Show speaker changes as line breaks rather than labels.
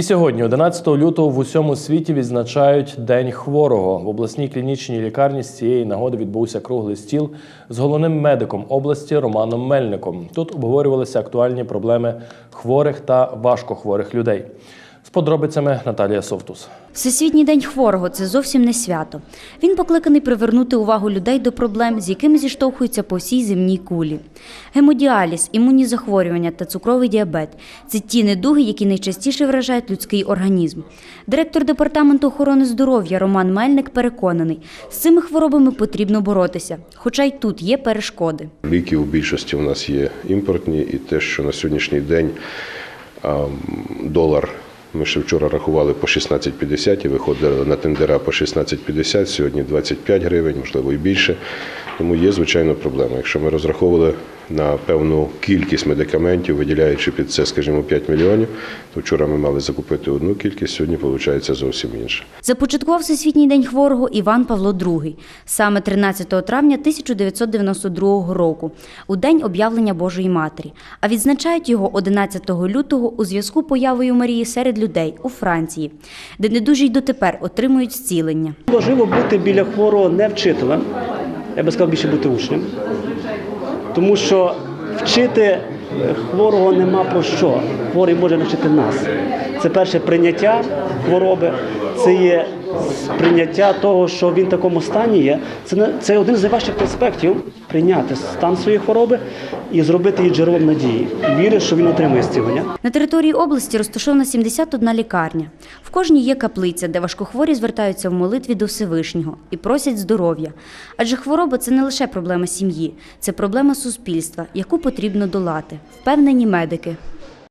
І сьогодні, 11 лютого, в усьому світі відзначають День хворого. В обласній клінічній лікарні з цієї нагоди відбувся круглий стіл з головним медиком області Романом Мельником. Тут обговорювалися актуальні проблеми хворих та важкохворих людей. З подробицями Наталія Совтус.
Всесвітній день хворого це зовсім не свято. Він покликаний привернути увагу людей до проблем, з якими зіштовхуються по всій земній кулі. Гемодіаліз, імунні захворювання та цукровий діабет це ті недуги, які найчастіше вражають людський організм. Директор департаменту охорони здоров'я Роман Мельник переконаний, з цими хворобами потрібно боротися, хоча й тут є перешкоди.
Ліки у більшості у нас є імпортні, і те, що на сьогоднішній день долар. Ми ще вчора рахували по 16,50 і виходили на тендера по 16,50, сьогодні 25 гривень, можливо і більше. Тому є, звичайно, проблема. Якщо ми розраховували на певну кількість медикаментів, виділяючи під це, скажімо, 5 мільйонів, то вчора ми мали закупити одну кількість, сьогодні виходить зовсім інше.
Започаткував Всесвітній день хворого Іван Павло II саме 13 травня 1992 року, у день об'явлення Божої Матері. А відзначають його 11 лютого у зв'язку появою Марії серед людей у Франції, де недужі й дотепер отримують зцілення.
Важливо бути біля хворого не вчителем, я би сказав більше бути учнем. Тому що вчити е, хворого нема про що. Хворий може навчити нас. Це перше прийняття хвороби, це є прийняття того, що він в такому стані є. Це, це один з найважчих аспектів прийняти стан своєї хвороби і зробити її джерелом надії. Вірю, що він отримає зцілення.
На території області розташована 71 лікарня. В кожній є каплиця, де важкохворі звертаються в молитві до Всевишнього і просять здоров'я. Адже хвороба це не лише проблема сім'ї, це проблема суспільства, яку потрібно долати, впевнені медики.